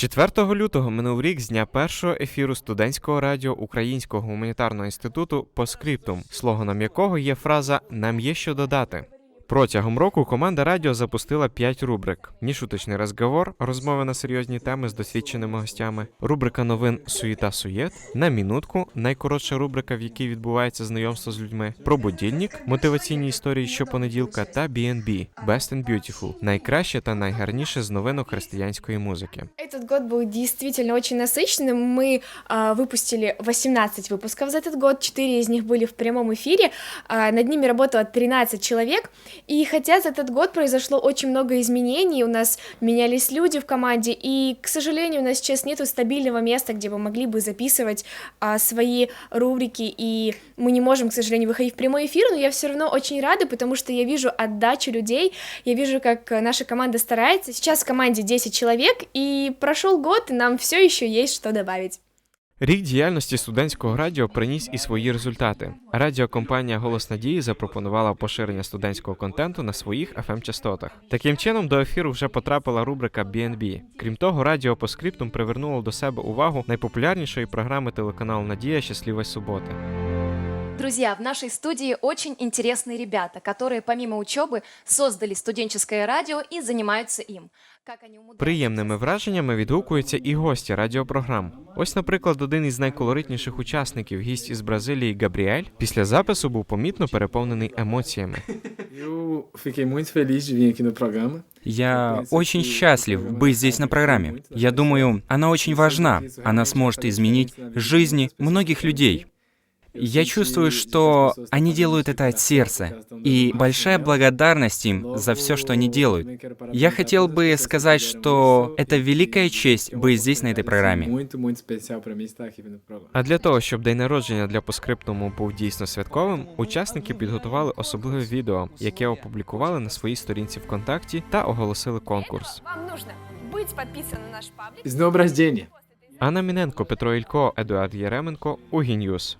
4 лютого минув рік з дня першого ефіру студентського радіо Українського гуманітарного інституту по скриптум, слоганом якого є фраза Нам є що додати. Протягом року команда радіо запустила 5 рубрик: Нішуточний розговор, розмови на серйозні теми з досвідченими гостями, рубрика новин Суєта Суєт, на мінутку, найкоротша рубрика, в якій відбувається знайомство з людьми, про будильник, мотиваційні історії щопонеділка та B&B Best and Beautiful, найкраще та найгарніше з новинок християнської музики. Этот год был действительно очень насыщенным. Мы а, выпустили 18 выпусков за этот год, 4 из них были в прямом эфире, а, над ними работало 13 человек. И хотя за этот год произошло очень много изменений, у нас менялись люди в команде, и, к сожалению, у нас сейчас нет стабильного места, где мы могли бы записывать а, свои рубрики, и мы не можем, к сожалению, выходить в прямой эфир, но я все равно очень рада, потому что я вижу отдачу людей, я вижу, как наша команда старается. Сейчас в команде 10 человек, и прошел год, и нам все еще есть что добавить. Рік діяльності студентського радіо приніс і свої результати. Радіокомпанія Голос Надії запропонувала поширення студентського контенту на своїх fm частотах Таким чином, до ефіру вже потрапила рубрика BNB. Крім того, радіо по скриптум привернуло до себе увагу найпопулярнішої програми телеканалу Надія Щаслива суботи. Друзья, в нашей студии очень интересные ребята, которые помимо учебы создали студенческое радио и занимаются им. Как они умудряются- Приємними враженнями відгукуються і гості радіопрограм. Ось, наприклад, один із найколоритніших учасників, гість із Бразилії Габріель, після запису був помітно переповнений емоціями. Eu fiquei muito feliz de vir aqui no programa. Я очень счастлив быть здесь на программе. Я думаю, она очень важна. Она сможет изменить жизни многих людей. Я чувствую, что они делают это от сердца. И большая благодарность им за все, что они делают. Я хотел бы сказать, что это великая честь быть здесь, на этой программе. Muito, muito especial para mim estar aqui no programa. А для того, щоб день народження для поскриптуму був дійсно святковим, учасники підготували особливе відео, яке опублікували на своїй сторінці ВКонтакті та оголосили конкурс. Вам нужно быть подписан на наш паблик. С днем рождения! Анна Міненко, Петро Ілько, Едуард Єременко, Угіньюз.